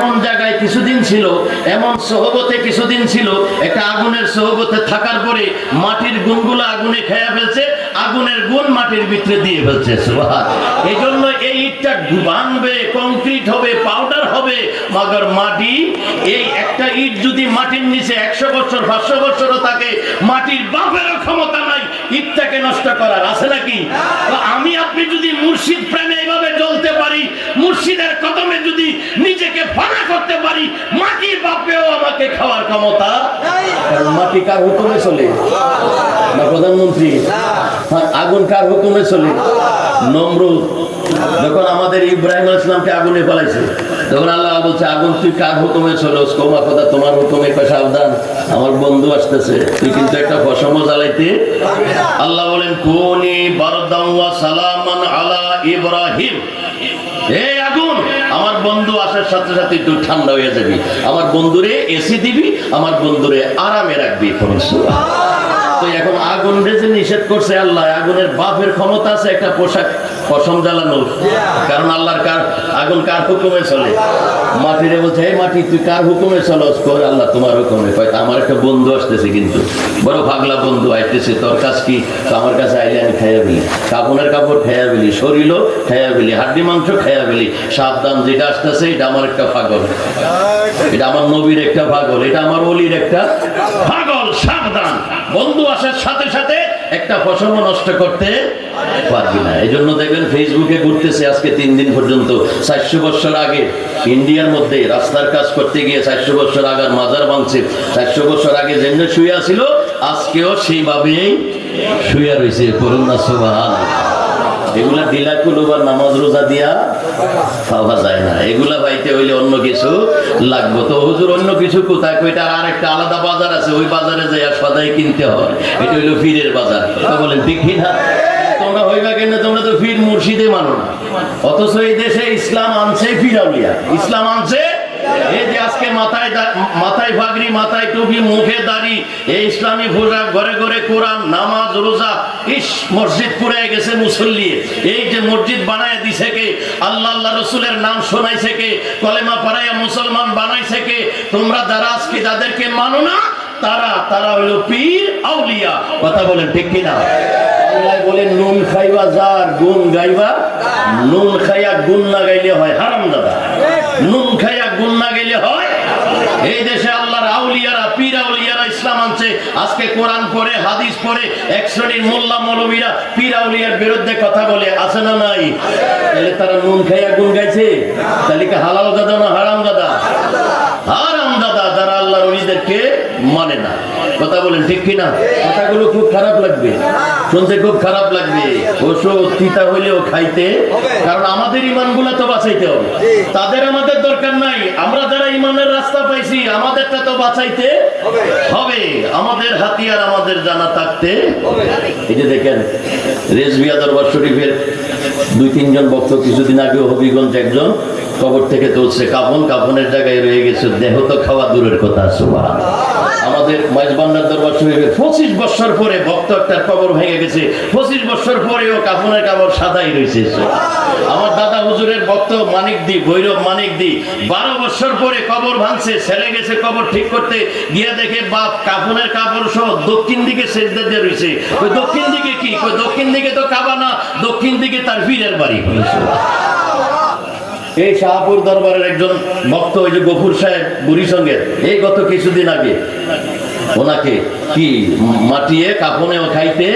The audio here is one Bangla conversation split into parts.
এমন জায়গায় কিছুদিন ছিল, এমন সহবতে কিছুদিন ছিল, একটা আগুনের সহবতে থাকার পরে মাটির গুণগুলো আগুনে খেয়ে ফেলছে, আগুনের গুণ মাটির ভিতরে দিয়ে ফেলছে। এই জন্য এই ইটটা ভাঙবে কংক্রিট হবে পাউডার হবে, মগর মাটি, এই একটা ইট যদি মাটির নিচে একশো বছর, পাঁচশো বছরও থাকে, মাটির বাপেরও ক্ষমতা নাই, ইটটাকে নষ্ট করার, আছে নাকি আমি, আপনি যদি মুর্শিদ প্রেমে এইভাবে জ্বলতে পারি, মুর্শিদের কদমে যদি নিজেকে ফানা করতে পারি মাটির বাপেও আমাকে খাওয়ার ক্ষমতা মাটি কার হুকুমে চলে? না প্রধানমন্ত্রী? হ্যাঁ, আগুন কার হুকুমে চলে? নমরুদ। যখন আমাদের ইব্রাহিম ইসলামকে আগুনে ফেলাইছে তখন আল্লাহ বলছে আগুন তুই কার হুকুমে চলোস? কমা কথা তোমার হুকুমে সাবধান। আমার বন্ধু আসতেছে। তুই কিন্তু একটা ফসম জ্বালাইতে আল্লাহ বলেন কোনি বারদাম ওয়া সালামান আলা ইব্রাহিম। এই আগুন! বন্ধু আসার সাথে সাথে একটু ঠান্ডা হয়ে যাবি। আমার বন্ধুরে এসি দিবি, আমার বন্ধুরে আরামে রাখবি। তো এখন আগুন যে নিষেধ করছে আল্লাহ। আগুনের বাপের ক্ষমতা আছে একটা পোশাক পশম জ্বালানোর। কারণ আল্লাহর কার আগুন কার হুকুমে চলে? মাটিরে বলছে এই মাটি তুই কার হুকুমে চলস? কর আল্লাহ তোমার হুকুমে। কয় তা আমার একটা বন্ধু আসতেছে কিন্তু। বড় পাগলা বন্ধু আইতেছে তোর কাছ কি? তো আমার কাছে আইলে আমি খাইয়া ফেলি। কাপড়ের কাপড় খাইয়া ফেলি শরীরও খাইয়া ফেলি হাড্ডি মাংস খাইয়া ফেলি। সাবধান যেটা আসতেছে এটা আমার একটা পাগল। এটা আমার নবীর একটা পাগল এটা আমার অলির একটা পাগল। সাবধান। বন্ধু আসার সাথে সাথে একটা ফসল নষ্ট করতে পারবি না। এই জন্য দেখবেন ফেসবুকে ঘুরতেছে আজকে তিন দিন পর্যন্ত। চারশো বছর আগে ইন্ডিয়ার মধ্যে রাস্তার কাজ করতে গিয়ে চারশো বছর আগার মাজার ভাঙছে। চারশো বছর আগে যেমনি শুয়ে ছিল আজকেও সেইভাবেই শুয়ে রয়েছে। করুণা সুবাহান এগুলা ডিলা কুলুবার নামাজ রোজা দিয়া পাওয়া যায় না। এগুলা পাইতে হইলে অন্য কিছু লাগবে। তো হুজুর, অন্য কিছু কোথায়? কইটা আর একটা আলাদা বাজার আছে, ওই বাজারে যাই সদাই কিনতে হয়। এটা হইল ফিরের বাজার। তো বলেন দেখি না? তোমরা হইবা কেন তোমরা তো ফির মুর্শিদে মানো না। অথচ এই দেশে ইসলাম আনছে ফিরাউলিয়া। ইসলাম আনছে এই আজকে মাথায় মাথায় পাগড়ি মাথায় টুপি, মুখে দাড়ি, এই ইসলামী পোশাক ঘরে ঘরে কোরআন, নামাজ, রোজা, ইস, মসজিদ পুড়ে গেছে মুসল্লি। এই যে মসজিদ বানায় দিছে কে? আল্লাহ আল্লাহ রসুলের নাম শোনাইছে কে? কলেমা পাড়াইয়া মুসলমান বানাইছে কে? তোমরা যারা আজকে যাদেরকে মানো না, তারা তারা হলো পীর আউলিয়া। কথা বলেন ঠিক কিনা? বলেন, নুন খাইবা যার, গুণ গাইবা, নুন খাইয়া গুণ না গাইলে হয় হারাম দাদা নুন খাইয়া গুণ না গাইলে হয়? এই দেশে আল্লাহর আউলিয়ারা, পীর আউলিয়ারা ইসলাম আনছে। আজকে কোরআন পড়ে, হাদিস পড়ে, এক শ্রেণির মোল্লা মৌলবীরা পীর আউলিয়ার বিরুদ্ধে কথা বলে, আছে না নাই? তাহলে তারা নুন খাইয়া গুণ গাইছে তাহলে কি হালাল দাদা না হারাম দাদা হারাম দাদা যারা আল্লাহর অলিদেরকে মানে না। কথা বলেন ঠিক কিনা? কথাগুলো খুব খারাপ লাগবে। শুনতে খুব খারাপ লাগবে। ওষুধ তিতা হইলেও খাইতে। কারণ আমাদের ইমান তো বাঁচাইতে হবে। তাদের আমাদের দরকার নাই। আমরা যারা ইমানের রাস্তা পাইছি আমাদেরটা তো বাঁচাইতে হবে। আমাদের হাতিয়ার আমাদের জানা থাকতে এই যে দেখেন রেজবিয়া দরবার শরীফের দুই তিনজন বক্ত কিছুদিন আগে হবিগঞ্জ একজন কবর থেকে তুলছে। কাফন কাফনের জায়গায় রয়ে গেছে। দেহ তো খাওয়া দূরের কথা সুবহান আমাদের মাইজবান্ডার দরবার শরীফে পঁচিশ বছর পরে ভক্ত একটা কবর ভেঙে গেছে। পঁচিশ বছর পরেও কাফনের কাপড় সাদাই রয়েছে। আমার দাদা হুজুরের ভক্ত মানিক দি, ভৈরব মানিক দি, বারো বছর পরে কবর ভাঙছে, ছেলে গেছে কবর ঠিক করতে, গিয়ে দেখে বাপ কাফনের কাপড় সহ দক্ষিণ দিকে সেজদা দিয়ে রয়েছে। ওই দক্ষিণ দিকে কি? ওই দক্ষিণ দিকে তো কাবা না, দক্ষিণ দিকে তার পীরের বাড়ি। বলেছে এই শাহপুর দরবারের একজন ভক্ত, ওই যে গফুর সাহেব, বুড়ি সঙ্গে। এই গত কিছুদিন আগে। ওনাকে কি, মাটিয়ে, কাপনেও খাইতে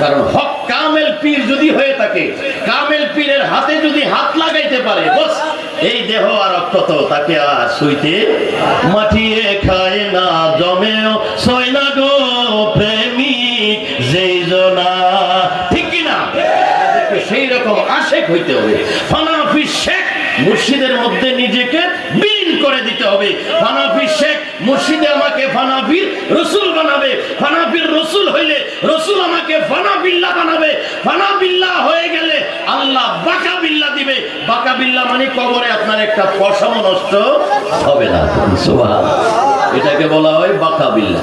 কারণ হক কামেল পীর যদি হয়ে থাকে, কামেল পীরের হাতে যদি হাত লাগাইতে পারে, বস, এই দেহ আর রক্ত তাকে আর শুইতে মাটিয়ে খায় না, জমেও সয় না গো প্রেমিক যেই জনা। ঠিক কিনা? সেই রকম আশেক হইতে হবে। ফানাফি শেখ মুর্শিদের মধ্যে নিজেকে বিলীন করে দিতে হবে। ফানাফি শেখ মুর্শিদে আমাকে ফানাফির রসুল বানাবে। ফানাফির রসুল হইলে রসুল আমাকে ফানাবিল্লা বানাবে। ফানাবিল্লা হয়ে গেলে আল্লাহ বাকা বিল্লা দিবে। বাকা বিল্লা মানে কবরে আপনার একটা পশম নষ্ট হবে না। এটাকে বলা হয় বাকা বিল্লা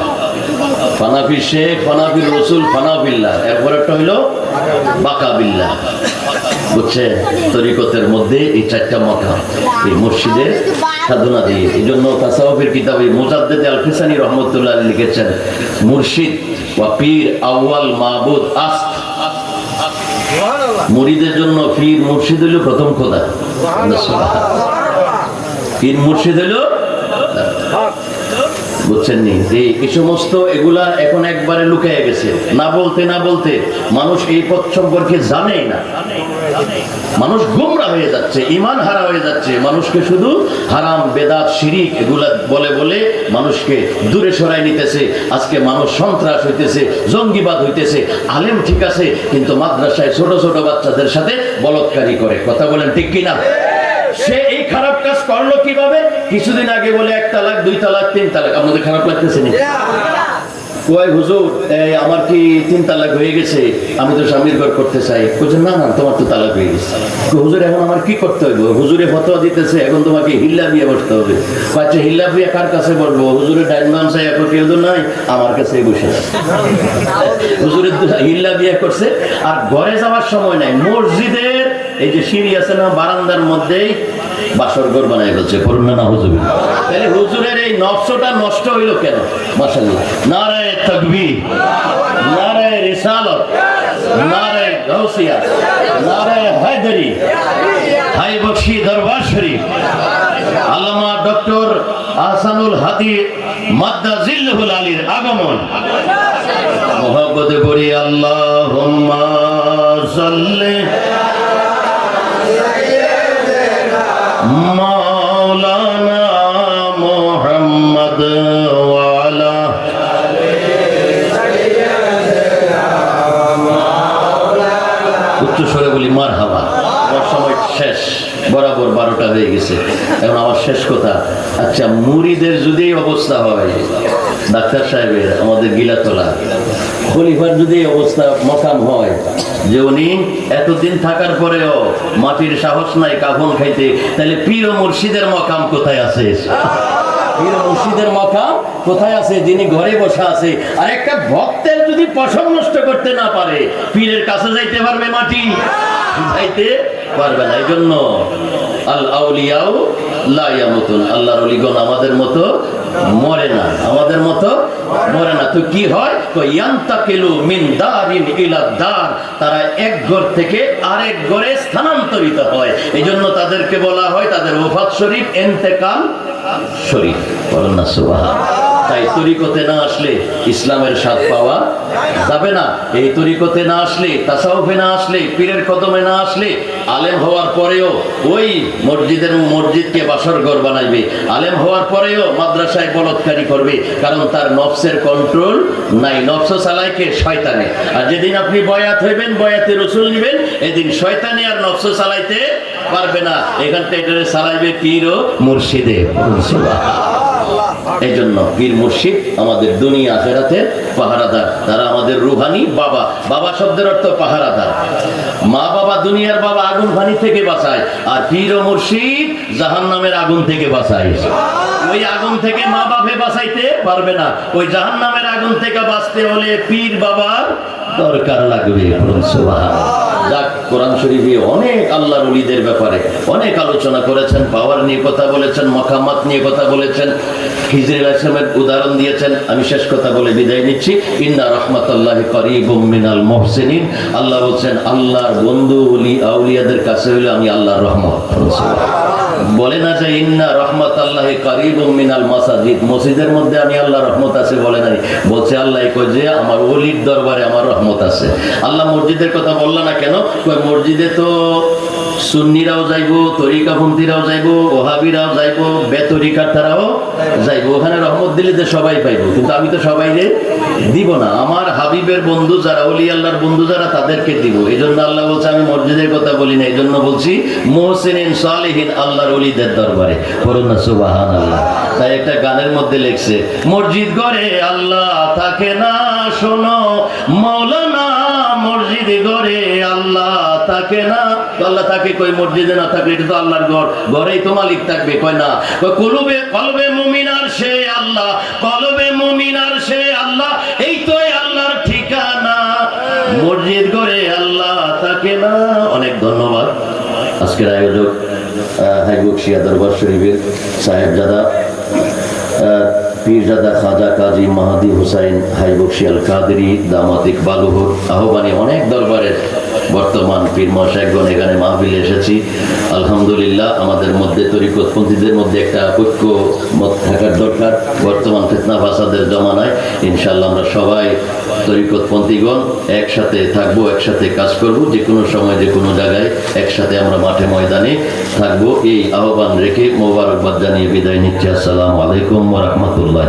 ফানাফি শেখ ফানাফির রসুল ফানাবিল্লা এরপর একটা হইল বাকা বিল্লা। বুঝছে তরিকতের মধ্যে এই চারটা এই মসজিদে সাধনা দিয়ে। এই জন্য তাসাউফের কিতাবে মোজাদ্দেদ আল ফিসানি রহমতুল্লাহ লিখেছেন মুর্শিদ ওয়া পীর আউয়াল মাহবুদ আস্ত। মুরিদের জন্য পীর মুর্শিদ হলো প্রথম খোদা। পীর মুর্শিদ হলো যে এই সমস্ত এগুলা এখন একবারে গেছে। না বলতে না বলতে মানুষ এই পথ সম্পর্কে জানেই না। মানুষ গুমরা হয়ে যাচ্ছে ইমান হারা হয়ে যাচ্ছে। মানুষকে শুধু হারাম, বেদাত, শিরিক এগুলা বলে বলে মানুষকে দূরে সরাই নিতেছে। আজকে মানুষ সন্ত্রাস হইতেছে, জঙ্গিবাদ হইতেছে। আলেম ঠিক আছে, কিন্তু মাদ্রাসায় ছোট ছোট বাচ্চাদের সাথে বলৎকারী করে। কথা বলেন ঠিক কিনা? সে এই খারাপ কাজ করল কীভাবে? কিছুদিন আগে বলে এক তালাক দুই তালাক তিন তালাক। আপনাদের খারাপ লাগতেছে না কয় হুজুর এই আমার কি তিন তালাক হয়ে গেছে? আমি তো স্বামীর ঘর করতে চাই। বলছে না না তোমার তো তালাক হয়ে গেছে। হুজুর এখন আমার কি করতে হবে হুজুরে ফতোয়া দিতেছে এখন তোমাকে হিল্লা বিয়ে বসতে হবে। আচ্ছা হিল্লা বিয়ে কার কাছে বলব হুজুরের ডাইন বাম চাই এখন কেউ তো নাই আমার কাছে বসে হুজুরের হিল্লা বিয়ে করছে আর ঘরে যাওয়ার সময় নাই মসজিদের এই যে সিঁড়ি আছে না, বারান্দার মধ্যেই বাসর ঘর বানাই ফেলছে। করুন না হুজুর। তাহলে হুজুরের এই নকশটা নষ্ট হইল কেন? মাসাল্লাহ নারায় তকবীর, নারায় রিসালত, নারায় গৌসিয়া নারায় হায়দারি, হাই বক্সি দরবার শরীফ। আল্লামা ডক্টর আহসানুল হাদি মাদ্দা জিল্লুল আলীর আগমন। মোহাম্মদে পড়ি আল্লাহ সাল্লি মাওলানা মোহাম্মদ ওয়ালা উচ্চ স্বরে বলি মার হাবা আমার সময় শেষ, বরাবর বারোটা হয়ে গেছে। এখন আমার শেষ কথা আচ্ছা মুড়িদের যদি অবস্থা হয়, ডাক্তার সাহেবের, আমাদের গিলাতলা। খলিফার যদি অবস্থা মকাম হয়, যে উনি এতদিন থাকার পরেও মাটির সাহস নাই কাফন খাইতে, তাহলে পীর মুর্শিদের মকাম কোথায় আছে? পীর মুর্শিদের মকাম কোথায় আছে? যিনি ঘরে বসে আছে। আর একটা ভক্তের যদি পশম নষ্ট করতে না পারে, পীরের কাছে যাইতে পারবে মাটি। যাইতে পারবে না। এই জন্য আল আউলিয়াও লা ইয়ামুতুন। আল্লাহর অলিগণ আমাদের মতো মরে না, আমাদের মতো মরে না। তো কি হয়? তো মিন দারিন দার। তারা এক ঘর থেকে আরেক ঘরে স্থানান্তরিত হয়। এই জন্য তাদেরকে বলা হয় তাদের ওফাত শরীফ, এন্তেকাল শরীফ। বলেন না সুবহান তাই তরিকতে না আসলে ইসলামের স্বাদ পাওয়া যাবে না। এই তরিকতে না আসলে, তাসাউফে না আসলে, পীরের কদমে না আসলে আলেম হওয়ার পরেও ওই মসজিদের মসজিদকে বাসর ঘর বানাইবে। আলেম হওয়ার পরেও মাদ্রাসায় বলৎকারী করবে, কারণ তার নফসের কন্ট্রোল নাই। নফস চালাইকে শয়তানে। আর যেদিন আপনি বয়াত হইবেন, বয়াতে রসুল নিবেন, এদিন শয়তানি আর নফস চালাইতে পারবে না। এখান থেকে চালাইবে পীর ও মুর্শিদে। এই জন্য পীর মুর্শিদ আমাদের দুনিয়া আখেরাতের পাহারাদার। তারা আমাদের রুহানি বাবা। বাবা শব্দের অর্থ পাহারাদার। মা বাবা দুনিয়ার বাবা আগুন ফানি থেকে বাঁচায়। আর পীর ও মুর্শিদ জাহান নামের আগুন থেকে বাঁচায়। ওই আগুন থেকে মা বাপে বাঁচাইতে পারবে না। ওই জাহান নামের আগুন থেকে বাঁচতে হলে পীর বাবার দরকার লাগবে সুবহানাল্লাহ। কোরআন শরীফে অনেক ব্যাপারে অনেক আলোচনা করেছেন, পাওয়ার নিয়ে কথা বলেছেন মকামাত নিয়ে কথা বলেছেন আসলামের উদাহরণ দিয়েছেন। আমি শেষ কথা বলে বিদায় নিচ্ছি। ইন্না রহমাতাল্লাহ করিবুম মিনাল মুহসিনিন। আল্লাহ বলছেন, আল্লাহর বন্ধু উলি আউলিয়াদের কাছে হইলে আমি আল্লাহর রহমত। বলে না যে ইন্না রহমত আল্লাহ করিব মিনাল মাসাজিদ। মসজিদের মধ্যে আমি আল্লাহ রহমত আছে বলে নাই। বলছে আল্লাহ কই যে আমার অলির দরবারে আমার রহমত আছে। আল্লাহ মসজিদের কথা বলল না কেন? মসজিদে তো সুন্নিরাও যাইবো, তরিকাপন্থীরাও যাইবো, ওহাবিরাও যাইবো বেতরিকার তারাও যাইবো। ওখানে রহমত দিলে যে সবাই পাইবো, কিন্তু আমি তো সবাই দিব না। আমার হাবিবের বন্ধু যারা অলি আল্লাহর বন্ধু যারা, তাদেরকে দিব। এই জন্য আল্লাহ বলছে, আমি মসজিদের কথা বলি না এই জন্য বলছি মোহসিন সালেহীন আল্লাহর অলিদের দরবারে করুন সুবাহান আল্লাহ তাই একটা গানের মধ্যে লেখছে, মসজিদ গড়ে আল্লাহ থাকে না, শোনো, মৌলানা মসজিদ গড়ে আল্লাহ থাকে না আল্লাহ থাকে, কই মসজিদে না থাকলে এটা তো আল্লাহর ঘর। ঘরেই তো মালিক থাকবে, কয় না? কলবে কলবে মুমিনার সে আল্লাহ, কলবে মুমিনার সে আল্লাহ, এই তো আল্লাহর ঠিকানা। মসজিদ গড়ে আল্লাহ থাকে না। অনেক ধন্যবাদ। আজকের আয়োজক হাইবুকশিয়া দরবার শরীফের সাহেবজাদা পীরজাদা খাজা কাজী মাহাদি হুসাইন হাইবকশিয়াল কাদেরি, দামাত ইকবালুহুর আহ্বানে অনেক দরবারের বর্তমান পীর মশাইগণ এখানে মাহবিলে এসেছি। আলহামদুলিল্লাহ, আমাদের মধ্যে তরিকতপন্থীদের মধ্যে একটা ঐক্য মত থাকার দরকার। বর্তমান ফিতনা ফাসাদের জমানায় ইনশাল্লাহ আমরা সবাই তরিকতপন্থীগণ একসাথে থাকব, একসাথে কাজ করব। যে কোনো সময়, যে কোনো জায়গায় একসাথে আমরা মাঠে ময়দানে থাকব। এই আহ্বান রেখে মোবারকবাদ জানিয়ে বিদায় নিচ্ছি। আসসালামু আলাইকুম রহমতুল্লাহ